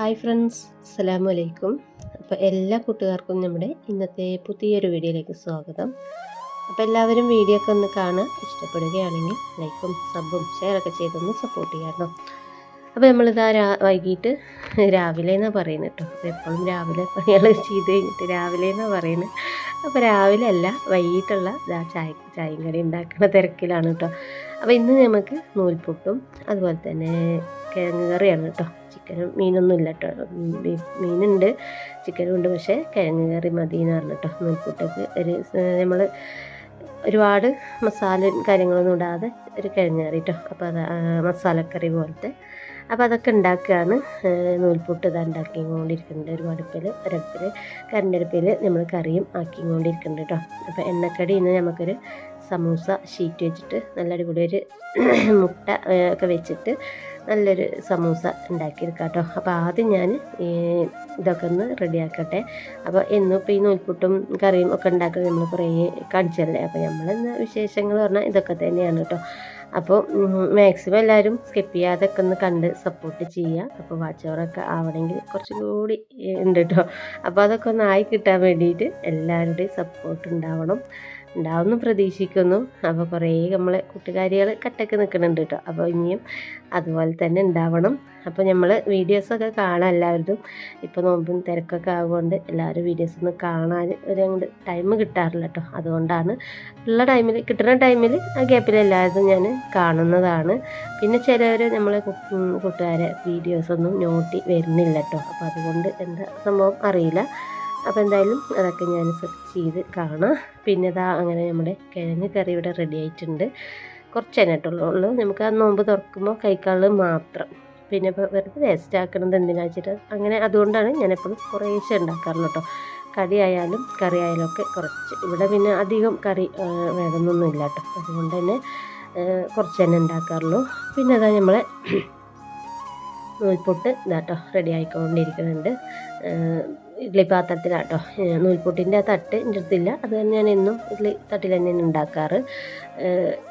Hi friends അസ്സലാമു അലൈക്കും അപ്പോൾ എല്ലാ കൂട്ടുകാർക്കും നമ്മുടെ ഇന്നത്തെ പുതിയൊരു വീഡിയോയിലേക്ക് സ്വാഗതം. അപ്പോൾ എല്ലാവരും വീഡിയോ ഒക്കെ ഒന്ന് കാണുക ഇഷ്ടപ്പെടുകയാണെങ്കിൽ ലൈക്കും സബും ഷെയറൊക്കെ ചെയ്തൊന്ന് സപ്പോർട്ട് ചെയ്യാമല്ലോ അപ്പോൾ നമ്മളിതാ രാ വൈകിട്ട് രാവിലെ എന്നാണ് പറയുന്നത് കേട്ടോ. അപ്പോൾ എപ്പോഴും രാവിലെ പണികൾ ചെയ്ത് കഴിഞ്ഞിട്ട് രാവിലെ എന്നാണ് പറയുന്നത്. അപ്പോൾ രാവിലെ അല്ല വൈകിട്ടുള്ള ഇതാ ചായ ചായയും കടി ഉണ്ടാക്കുന്ന തിരക്കിലാണ് കേട്ടോ. അപ്പോൾ ഇന്ന് നമുക്ക് നൂൽപുട്ടും അതുപോലെ തന്നെ കിഴങ്ങ് കറിയാണ് കേട്ടോ. ചിക്കനും മീനൊന്നും ഇല്ല കേട്ടോ. മീനുണ്ട്. ചിക്കനും ഉണ്ട് പക്ഷേ കിഴങ്ങ് കറി മതി എന്ന് പറഞ്ഞു കേട്ടോ. നൂൽപുട്ടൊക്കെ ഒരു നമ്മൾ ഒരുപാട് മസാല കാര്യങ്ങളൊന്നും ഇടാതെ ഒരു കിഴങ്ങ് കറി കേട്ടോ. അപ്പോൾ അത് മസാലക്കറി പോലത്തെ. അപ്പോൾ അതൊക്കെ ഉണ്ടാക്കുകയാണ്. നൂൽപുട്ട് ഇത് ഉണ്ടാക്കിക്കൊണ്ടിരിക്കുന്നുണ്ട്. ഒരു അടുപ്പിൽ ഒരടുപ്പിൽ കരണ്ടടുപ്പിൽ നമ്മൾ കറിയും ആക്കിക്കൊണ്ടിരിക്കുന്നുണ്ട് കേട്ടോ. അപ്പോൾ എണ്ണക്കടി ഇന്ന് നമുക്കൊരു സമൂസ ഷീറ്റ് വെച്ചിട്ട് നല്ല അടിപൊളി ഒരു മുട്ട ഒക്കെ വെച്ചിട്ട് നല്ലൊരു സമൂസ ഉണ്ടാക്കിയെടുക്കാം കേട്ടോ. അപ്പോൾ ആദ്യം ഞാൻ ഇതൊക്കെ ഒന്ന് റെഡിയാക്കട്ടെ അപ്പോൾ എന്നും ഇപ്പോൾ ഈ നൂൽപുട്ടും കറിയും ഒക്കെ ഉണ്ടാക്കുന്നത് നമ്മൾ കുറേ കാണിച്ചല്ലേ അപ്പോൾ നമ്മളെന്ന വിശേഷങ്ങൾ പറഞ്ഞാൽ ഇതൊക്കെ തന്നെയാണ് കേട്ടോ. അപ്പോൾ മാക്സിമം എല്ലാവരും സ്കിപ്പ് ചെയ്യാതൊക്കെ ഒന്ന് കണ്ട് സപ്പോർട്ട് ചെയ്യുക. അപ്പോൾ വാച്ച് ഓവറൊക്കെ ആവണമെങ്കിൽ കുറച്ചും കൂടി ഉണ്ട് കേട്ടോ. അപ്പോൾ അതൊക്കെ ഒന്ന് ആയി കിട്ടാൻ വേണ്ടിയിട്ട് എല്ലാവരുടെയും സപ്പോർട്ട് ഉണ്ടാവണം. ഉണ്ടാവുമെന്ന് പ്രതീക്ഷിക്കുന്നു. അപ്പോൾ കുറേ നമ്മളെ കൂട്ടുകാരികൾ കട്ടക്ക് നിൽക്കുന്നുണ്ട് കേട്ടോ. അപ്പോൾ ഇനിയും അതുപോലെ തന്നെ ഉണ്ടാവണം. അപ്പോൾ നമ്മൾ വീഡിയോസൊക്കെ കാണാം എല്ലാവരും. ഇപ്പോൾ നോമ്പും തിരക്കൊക്കെ ആകുകൊണ്ട് എല്ലാവരും വീഡിയോസ് ഒന്ന് കാണാൻ ഒരു അങ്ങോട്ട് ടൈം കിട്ടാറില്ല കേട്ടോ. അതുകൊണ്ടാണ് ഉള്ള ടൈമിൽ കിട്ടുന്ന ടൈമിൽ ആ ഗ്യാപ്പിൽ എല്ലാവരും ഞാൻ കാണുന്നതാണ്. പിന്നെ ചിലവർ നമ്മളെ കൂട്ടുകാരെ വീഡിയോസൊന്നും നോട്ടി വരുന്നില്ല കേട്ടോ. അപ്പോൾ അതുകൊണ്ട് എന്താ സംഭവം അറിയില്ല. അപ്പോൾ എന്തായാലും അതൊക്കെ ഞാൻ സെർച്ച് ചെയ്ത് കാണാം. പിന്നെ ഇതാ അങ്ങനെ നമ്മുടെ കിഴങ്ങ് കറി ഇവിടെ റെഡി ആയിട്ടുണ്ട്. കുറച്ച് അതിനായിട്ടുള്ളൂ നമുക്ക് ആ നോമ്പ് തുറക്കുമ്പോൾ കൈക്കാളിൽ മാത്രം. പിന്നെ ഇപ്പോൾ വെറുതെ വേസ്റ്റ് ആക്കണത് എന്തിനാ വെച്ചിട്ട്? അങ്ങനെ അതുകൊണ്ടാണ് ഞാൻ എപ്പോഴും കുറേശ്ശെ ഉണ്ടാക്കാറുള്ളൂ കേട്ടോ. കടി ആയാലും കറി ആയാലും ഒക്കെ കുറച്ച്. ഇവിടെ പിന്നെ അധികം കറി വേണമെന്നൊന്നും ഇല്ല കേട്ടോ. അതുകൊണ്ട് തന്നെ കുറച്ച് തന്നെ ഉണ്ടാക്കാറുള്ളൂ. പിന്നെ അതാ നമ്മളെ നൂൽപൊട്ട് ഇതാട്ടോ റെഡി ആയിക്കൊണ്ടിരിക്കുന്നുണ്ട്. ഇഡ്ഡലി പാത്രത്തിലാട്ടോ. നൂൽപ്പൊട്ടിന്റെ ആ തട്ട് എന്റെ അടുത്തില്ല. അത് തന്നെ ഞാൻ എന്നും ഇഡ്ഡലി തട്ടിൽ തന്നെയാണ് ഉണ്ടാക്കാറ്.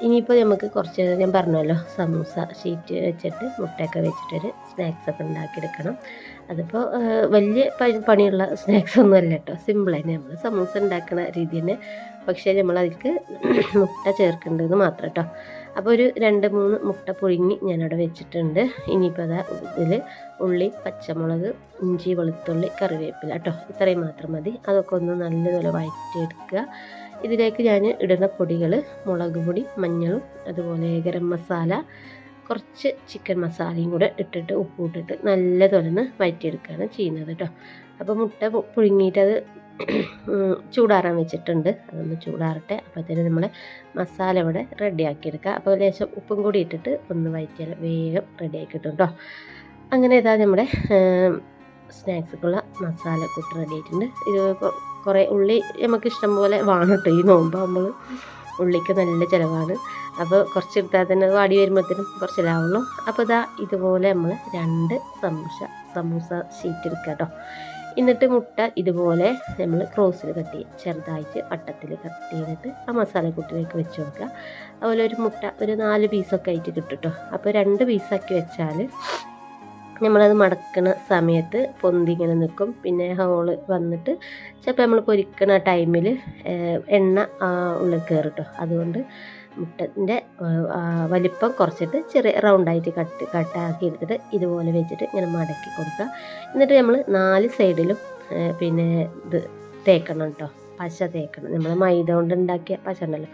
ഇനിയിപ്പോൾ നമുക്ക് കുറച്ച് ഞാൻ പറഞ്ഞല്ലോ സമൂസ ഷീറ്റ് വെച്ചിട്ട് മുട്ടയൊക്കെ വെച്ചിട്ടൊരു സ്നാക്സ് ഒക്കെ ഉണ്ടാക്കിയെടുക്കണം. അതിപ്പോൾ വലിയ പണിയുള്ള സ്നാക്സ് ഒന്നും അല്ല കേട്ടോ സിമ്പിൾ തന്നെ നമ്മൾ സമൂസ ഉണ്ടാക്കുന്ന രീതി തന്നെ. പക്ഷേ നമ്മളതിൽക്ക് മുട്ട ചേർക്കേണ്ടത് മാത്രം കേട്ടോ അപ്പോൾ ഒരു രണ്ട് മൂന്ന് മുട്ട പുഴുങ്ങി ഞാനവിടെ വെച്ചിട്ടുണ്ട്. ഇനിയിപ്പോൾ അതാ ഇതിൽ ഉള്ളി പച്ചമുളക് ഇഞ്ചി വെളുത്തുള്ളി കറിവേപ്പില കേട്ടോ. ഇത്രയും മാത്രം മതി. അതൊക്കെ ഒന്ന് നല്ലതുപോലെ വഴറ്റിയെടുക്കുക. ഇതിലേക്ക് ഞാൻ ഇടുന്ന പൊടികൾ മുളക് പൊടി മഞ്ഞളും അതുപോലെ ഗരം മസാല കുറച്ച് ചിക്കൻ മസാലയും കൂടെ ഇട്ടിട്ട് ഉപ്പ് ഇട്ടിട്ട് ഒന്ന് വഴറ്റിയെടുക്കുകയാണ് ചെയ്യുന്നത് കേട്ടോ. അപ്പോൾ മുട്ട പുഴുങ്ങിയിട്ട് അത് ചൂടാറാൻ വെച്ചിട്ടുണ്ട്. അതൊന്ന് ചൂടാറട്ടെ. അപ്പോഴത്തേന് നമ്മൾ മസാല ഇവിടെ റെഡിയാക്കി എടുക്കുക അപ്പോൾ ലേശം ഉപ്പും കൂടി ഇട്ടിട്ട് ഒന്ന് വയറ്റിയാൽ വേഗം റെഡിയാക്കി കിട്ടും കേട്ടോ അങ്ങനെ ഇതാ നമ്മുടെ സ്നാക്സുക്കുള്ള മസാല കൂട്ട് റെഡി ആയിട്ടുണ്ട്. ഇത് കുറേ ഉള്ളി നമുക്ക് ഇഷ്ടം പോലെ വേണം ഈ നോമ്പാകുമ്പോൾ ഉള്ളിക്ക് നല്ല ചിലവാണ്. അപ്പോൾ കുറച്ച് എടുത്താൽ തന്നെ വാടി വരുമ്പോഴത്തേനും കുറച്ച് ലാവുള്ളൂ. അപ്പോൾ ഇതാ ഇതുപോലെ നമ്മൾ രണ്ട് സമൂസ സമൂസ ഷീറ്റ് എടുക്കാം കേട്ടോ എന്നിട്ട് മുട്ട ഇതുപോലെ നമ്മൾ ക്രോസിൽ കട്ട് ചെയ്യും. ചെറുതായിട്ട് വട്ടത്തിൽ കട്ട് ചെയ്തിട്ട് ആ മസാലക്കൂട്ടിലേക്ക് വെച്ച് കൊടുക്കുക. അതുപോലെ ഒരു മുട്ട ഒരു നാല് പീസൊക്കെ ആയിട്ട് കിട്ടുട്ടോ കേട്ടോ അപ്പോൾ രണ്ട് പീസാക്കി വെച്ചാൽ നമ്മളത് മടക്കുന്ന സമയത്ത് പൊന്തി ഇങ്ങനെ നിൽക്കും പിന്നെ ഹോൾ വന്നിട്ട് ചിലപ്പോൾ നമ്മൾ പൊരിക്കുന്ന ടൈമിൽ എണ്ണ ഉള്ളിൽ കയറും കേട്ടോ അതുകൊണ്ട് മുട്ടന്റെ വലിപ്പം കുറച്ചിട്ട് ചെറിയ റൗണ്ടായിട്ട് കട്ട് കട്ടാക്കി എടുത്തിട്ട് ഇതുപോലെ വെച്ചിട്ട് ഇങ്ങനെ മടക്കി കൊടുക്കുക. എന്നിട്ട് നമ്മൾ നാല് സൈഡിലും പിന്നെ ഇത് തേക്കണം കേട്ടോ. പശ തേക്കണം. നമ്മൾ മൈദ കൊണ്ട് ഉണ്ടാക്കിയ പശ ഉണ്ടല്ലോ.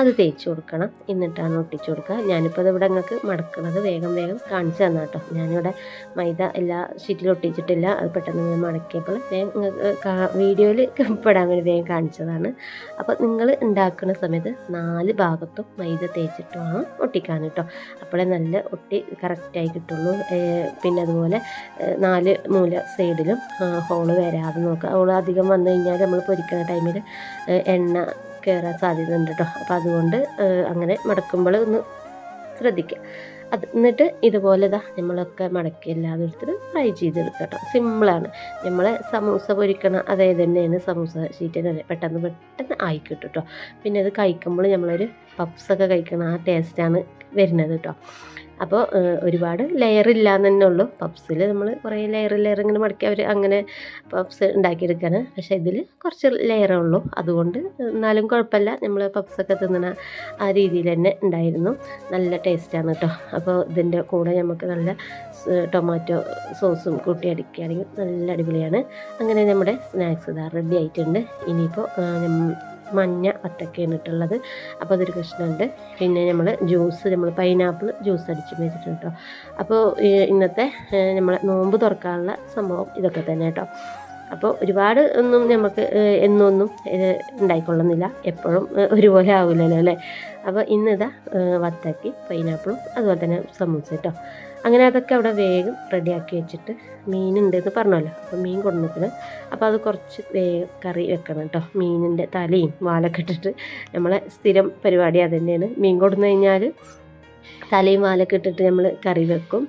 അത് തേച്ച് കൊടുക്കണം. എന്നിട്ടാണ് ഒട്ടിച്ചു കൊടുക്കുക. ഞാനിപ്പോൾ ഇവിടെ നിങ്ങൾക്ക് മടക്കുന്നത് വേഗം വേഗം കാണിച്ചു തന്നാ കേട്ടോ ഞാനിവിടെ മൈദ എല്ലാ ഷീറ്റിലും ഒട്ടിച്ചിട്ടില്ല. അത് പെട്ടെന്ന് ഞാൻ മടക്കിയപ്പോൾ വേഗം വീഡിയോയിൽ പെടാൻ വേണ്ടി വേഗം കാണിച്ചതാണ്. അപ്പോൾ നിങ്ങൾ ഉണ്ടാക്കുന്ന സമയത്ത് നാല് ഭാഗത്തും മൈദ തേച്ചിട്ട് വേണം ഒട്ടിക്കാൻ കേട്ടോ അപ്പോഴേ നല്ല ഒട്ടി കറക്റ്റായി കിട്ടുള്ളൂ. പിന്നെ അതുപോലെ നാല് മൂല സൈഡിലും ഹോൾ വരാതെ നോക്കുക ഹോൾ അധികം വന്നു കഴിഞ്ഞാൽ നമ്മൾ പൊരിക്കുന്ന ടൈമിൽ എണ്ണ കയറാൻ സാധ്യത ഉണ്ട് കേട്ടോ അപ്പോൾ അതുകൊണ്ട് അങ്ങനെ മടക്കുമ്പോൾ ഒന്ന് ശ്രദ്ധിക്കുക അത് എന്നിട്ട് ഇതുപോലെ ഇതാ നമ്മളൊക്കെ മടക്കി എല്ലാതും എടുത്തിട്ട് ഫ്രൈ ചെയ്തെടുക്കുക കേട്ടോ സിമ്പിളാണ്. നമ്മളെ സമൂസ പൊരിക്കണ അതേ തന്നെയാണ് സമൂസ ഷീറ്റിന് പെട്ടെന്ന് പെട്ടെന്ന് ആയി കിട്ടും കേട്ടോ പിന്നെ അത് കഴിക്കുമ്പോൾ നമ്മളൊരു പപ്സൊക്കെ കഴിക്കണം ആ ടേസ്റ്റാണ് വരുന്നത് കേട്ടോ. അപ്പോൾ ഒരുപാട് ലെയർ ഇല്ലാന്ന് തന്നെ ഉള്ളൂ. പപ്സിൽ നമ്മൾ കുറേ ലെയർ ലെയർ ഇങ്ങനെ മടക്കി അവർ അങ്ങനെ പപ്സ് ഉണ്ടാക്കിയെടുക്കുകയാണ് പക്ഷേ ഇതിൽ കുറച്ച് ലെയറേ ഉള്ളൂ. അതുകൊണ്ട് എന്നാലും കുഴപ്പമില്ല. നമ്മൾ പപ്സൊക്കെ തിന്നണ ആ രീതിയിൽ തന്നെ ഉണ്ടായിരുന്നു. നല്ല ടേസ്റ്റാണ് കേട്ടോ അപ്പോൾ ഇതിന്റെ കൂടെ നമുക്ക് നല്ല ടൊമാറ്റോ സോസും കൂട്ടി അടിക്കുകയാണെങ്കിൽ നല്ല അടിപൊളിയാണ്. അങ്ങനെ നമ്മുടെ സ്നാക്സ് ഇതാ റെഡി ആയിട്ടുണ്ട്. ഇനിയിപ്പോൾ മഞ്ഞ വത്തക്കയാണ് ഇട്ടുള്ളത്. അപ്പോൾ അതൊരു കഷ്ണമുണ്ട്. പിന്നെ നമ്മൾ ജ്യൂസ് നമ്മൾ പൈനാപ്പിൾ ജ്യൂസ് അടിച്ച് വെച്ചിട്ടുണ്ട് കേട്ടോ അപ്പോൾ ഇന്നത്തെ നമ്മളെ നോമ്പ് തുറക്കാനുള്ള സംഭവം ഇതൊക്കെ തന്നെ കേട്ടോ അപ്പോൾ ഒരുപാട് ഒന്നും നമുക്ക് എന്നൊന്നും ഇത് ഉണ്ടായിക്കൊള്ളുന്നില്ല. എപ്പോഴും ഒരുപോലെ ആവില്ലല്ലോ അല്ലേ അപ്പോൾ ഇന്നിതാ വത്തക്കി പൈനാപ്പിളും അതുപോലെ തന്നെ സമൂസ കേട്ടോ അങ്ങനെ അതൊക്കെ അവിടെ വേഗം റെഡിയാക്കി വെച്ചിട്ട് മീനുണ്ടെന്ന് പറഞ്ഞല്ലോ അപ്പോൾ മീൻ കൊണ്ടുവന്നിട്ട് അപ്പോൾ അത് കുറച്ച് വേഗം കറി വെക്കണം കേട്ടോ മീനിന്റെ തലയും വാലൊക്കെ ഇട്ടിട്ട് നമ്മളെ സ്ഥിരം പരിപാടി അത് തന്നെയാണ്. മീൻ കൊടുന്നു കഴിഞ്ഞാൽ തലയും വാലൊക്കെ ഇട്ടിട്ട് നമ്മൾ കറി വെക്കും.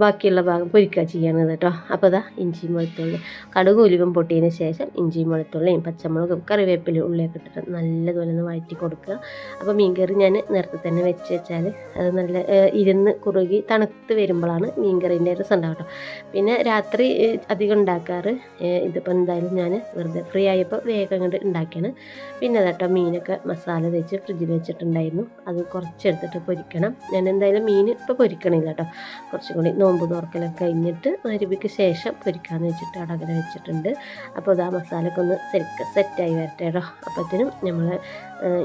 ബാക്കിയുള്ള ഭാഗം പൊരിക്കുക ചെയ്യണത് കേട്ടോ അപ്പോൾ അതാ ഇഞ്ചിയും വെളുത്തുള്ളി കടുക് ഉലുവും പൊട്ടിയതിന് ശേഷം ഇഞ്ചിയും വെളുത്തുള്ളിയും പച്ചമുളകും കറിവേപ്പിലും ഉള്ളിയൊക്കെ ഇട്ടിട്ട് നല്ലതുപോലെ ഒന്ന് വഴറ്റി കൊടുക്കുക. അപ്പോൾ മീൻകറി ഞാൻ നേരത്തെ തന്നെ വെച്ച് വെച്ചാൽ അത് നല്ല ഇരുന്ന് കുറുകി തണുത്ത് വരുമ്പോഴാണ് മീൻ കറീന്റെ രസം ഉണ്ടാവും കേട്ടോ പിന്നെ രാത്രി അധികം ഉണ്ടാക്കാറ് ഇതിപ്പോൾ എന്തായാലും ഞാൻ വെറുതെ ഫ്രീ ആയപ്പോൾ വേഗം അങ്ങോട്ട് ഉണ്ടാക്കിയാണ്. പിന്നെ കേട്ടോ മീനൊക്കെ മസാല തേച്ച് ഫ്രിഡ്ജിൽ വെച്ചിട്ടുണ്ടായിരുന്നു. അത് കുറച്ചെടുത്തിട്ട് പൊരിക്കണം. ഞാൻ എന്തായാലും മീൻ ഇപ്പോൾ പൊരിക്കണില്ല കേട്ടോ കുറച്ചും കൂടി നോമ്പ് തുറക്കലൊക്കെ കഴിഞ്ഞിട്ട് മരുവിക്ക് ശേഷം പൊരിക്കാമെന്ന് വെച്ചിട്ട് അവിടെ അങ്ങനെ വെച്ചിട്ടുണ്ട്. അപ്പോൾ ഇതാ മസാലയൊക്കെ ഒന്ന് സെറ്റ് സെറ്റായി വരട്ടെ കേട്ടോ അപ്പോഴത്തേനും നമ്മൾ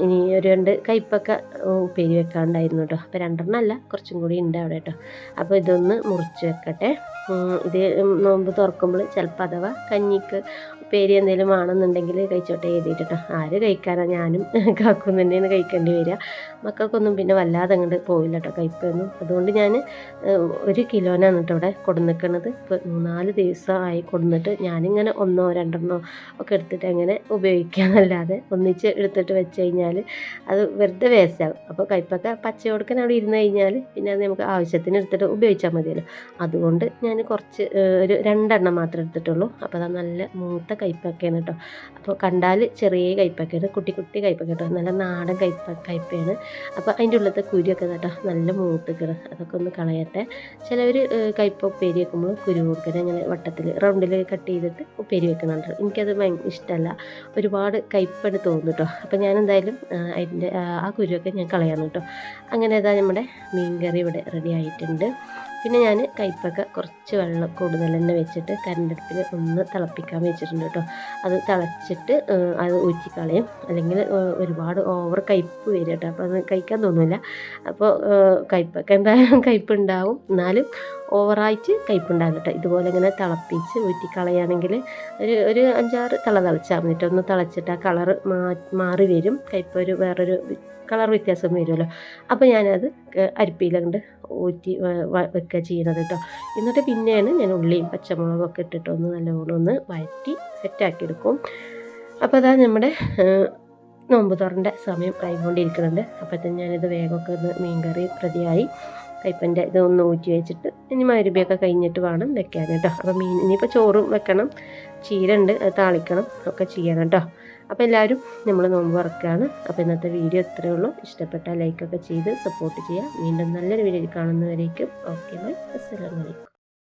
ഇനി ഒരു രണ്ട് കയ്പ്പൊക്കെ ഉപ്പേരി വെക്കാണ്ടായിരുന്നു കേട്ടോ അപ്പോൾ രണ്ടെണ്ണം അല്ല കുറച്ചും കൂടി ഉണ്ട് അവിടെ കേട്ടോ അപ്പോൾ ഇതൊന്ന് മുറിച്ച് വെക്കട്ടെ. ഇത് നോമ്പ് തുറക്കുമ്പോൾ ചിലപ്പോൾ അഥവാ കഞ്ഞിക്ക് ഉപ്പേരി എന്തെങ്കിലും വേണമെന്നുണ്ടെങ്കിൽ കഴിച്ചോട്ടെ എഴുതിയിട്ടോ ആര് കഴിക്കാനാണ് ഞാനും കാക്കും തന്നെയാണ് കഴിക്കേണ്ടി വരിക. മക്കൾക്കൊന്നും പിന്നെ വല്ലാതെ അങ്ങോട്ട് പോവില്ല കേട്ടോ കഴിപ്പൊന്നും അതുകൊണ്ട് ഞാൻ ഒരു കിലോനാണ് കേട്ടോ ഇവിടെ കൊടുന്നിക്കണത്. ഇപ്പോൾ മൂന്നാൽ ദിവസമായി കൊടുന്നിട്ട് ഞാനിങ്ങനെ ഒന്നോ രണ്ടെണ്ണോ ഒക്കെ എടുത്തിട്ട് അങ്ങനെ ഉപയോഗിക്കാമെന്നല്ലാതെ ഒന്നിച്ച് എടുത്തിട്ട് വെച്ച് കഴിഞ്ഞാൽ അത് വെറുതെ വേസ്റ്റാകും അപ്പോൾ കയ്പ്പൊക്കെ പച്ച കൊടുക്കാൻ അവിടെ ഇരുന്ന് കഴിഞ്ഞാൽ പിന്നെ അത് നമുക്ക് ആവശ്യത്തിന് എടുത്തിട്ട് ഉപയോഗിച്ചാൽ മതിയല്ലോ. അതുകൊണ്ട് ഞാൻ കുറച്ച് ഒരു രണ്ടെണ്ണം മാത്രമേ എടുത്തിട്ടുള്ളൂ. അപ്പോൾ അത് നല്ല മൂത്ത കയ്പ്പൊക്കെയാണ് കേട്ടോ. അപ്പോൾ കണ്ടാൽ ചെറിയ കയ്പ്പൊക്കെയാണ് കുട്ടി കുട്ടി കയ്പ്പൊക്കെ കേട്ടോ. നല്ല നാടൻ കയ്പ കയ്പ്പയാണ്. അപ്പോൾ അതിന്റെ ഉള്ളത്തെ കുരിയൊക്കെ കേട്ടോ നല്ല മൂത്തുക്കണം അതൊക്കെ ഒന്ന് കളയട്ടെ. ചിലവർ കയ്പ ഉപ്പേരി വെക്കുമ്പോൾ കുരു കൊടുക്കണം അങ്ങനെ വട്ടത്തിൽ റൗണ്ടിൽ കട്ട് ചെയ്തിട്ട് ഉപ്പേരി വെക്കുന്നുണ്ട്. എനിക്കത് ഭയങ്കര ഇഷ്ടമല്ല. ഒരുപാട് കയ്പെന്ന് തോന്നും കേട്ടോ. അപ്പോൾ ഞാൻ എന്തായാലും അതിന്റെ ആ കുരുവൊക്കെ ഞാൻ കളയാണ് കേട്ടോ. അങ്ങനെ ഇതാ നമ്മുടെ മീൻകറി ഇവിടെ റെഡി ആയിട്ടുണ്ട്. പിന്നെ ഞാൻ കയ്പ്പൊക്കെ കുറച്ച് വെള്ളം കൂടുതൽ തന്നെ വെച്ചിട്ട് കരണ്ടടുപ്പിൽ ഒന്ന് തിളപ്പിക്കാൻ വെച്ചിട്ടുണ്ട് കേട്ടോ. അത് തിളച്ചിട്ട് അത് ഊറ്റിക്കളയും. അല്ലെങ്കിൽ ഒരുപാട് ഓവർ കയ്പ്പ് വരും കേട്ടോ. അപ്പോൾ അത് കഴിക്കാൻ തോന്നില്ല അപ്പോൾ കയ്പ്പൊക്കെ എന്തായാലും കയ്പ്പുണ്ടാവും എന്നാലും ഓവറായിട്ട് കയ്പ്പുണ്ടാകും കേട്ടോ ഇതുപോലെ ഇങ്ങനെ തിളപ്പിച്ച് ഊറ്റിക്കളയാണെങ്കിൽ ഒരു ഒരു അഞ്ചാറ് തിള തിളച്ചാൽ മതിട്ട് ഒന്ന് തിളച്ചിട്ട് ആ കളർ മാറി വരും. കയ്പൊരു ഒരു വേറൊരു കളർ വ്യത്യാസം വരുമല്ലോ. അപ്പോൾ ഞാനത് അരിപ്പിയിലുണ്ട് ഊറ്റി വെക്കുക ചെയ്യുന്നത് കേട്ടോ എന്നിട്ട് പിന്നെയാണ് ഞാൻ ഉള്ളിയും പച്ചമുളകും ഒക്കെ ഇട്ടിട്ട് ഒന്ന് നല്ലോണം ഒന്ന് വഴറ്റി സെറ്റാക്കി എടുക്കും അപ്പോൾ അതാ നമ്മുടെ നോമ്പ് തുറന്റെ സമയം ആയിക്കൊണ്ടിരിക്കുന്നുണ്ട്. അപ്പോഴത്തേന് ഞാനിത് വേഗമൊക്കെ ഒന്ന് മീൻകറി പ്രതിയായി കയ്പ്പന്റെ ഇത് ഒന്ന് ഊറ്റി വെച്ചിട്ട് ഇനി മരുബിയൊക്കെ കഴിഞ്ഞിട്ട് വേണം വെക്കാൻ കേട്ടോ. അപ്പോൾ മീൻ ഇനിയിപ്പോൾ ചോറും വെക്കണം ചീര ഉണ്ട് അത് താളിക്കണം ഒക്കെ ചെയ്യണം കേട്ടോ. അപ്പോൾ എല്ലാവരും നമ്മൾ നോമ്പ് വറക്കുകയാണ് അപ്പോൾ ഇന്നത്തെ വീഡിയോ ഇത്രയേ ഉള്ളൂ. ഇഷ്ടപ്പെട്ട ലൈക്കൊക്കെ ചെയ്ത് സപ്പോർട്ട് ചെയ്യുക. വീണ്ടും നല്ലൊരു വീഡിയോ കാണുന്നവരേക്കും ഓക്കെ ബൈ അസ്സലാമലൈക്കും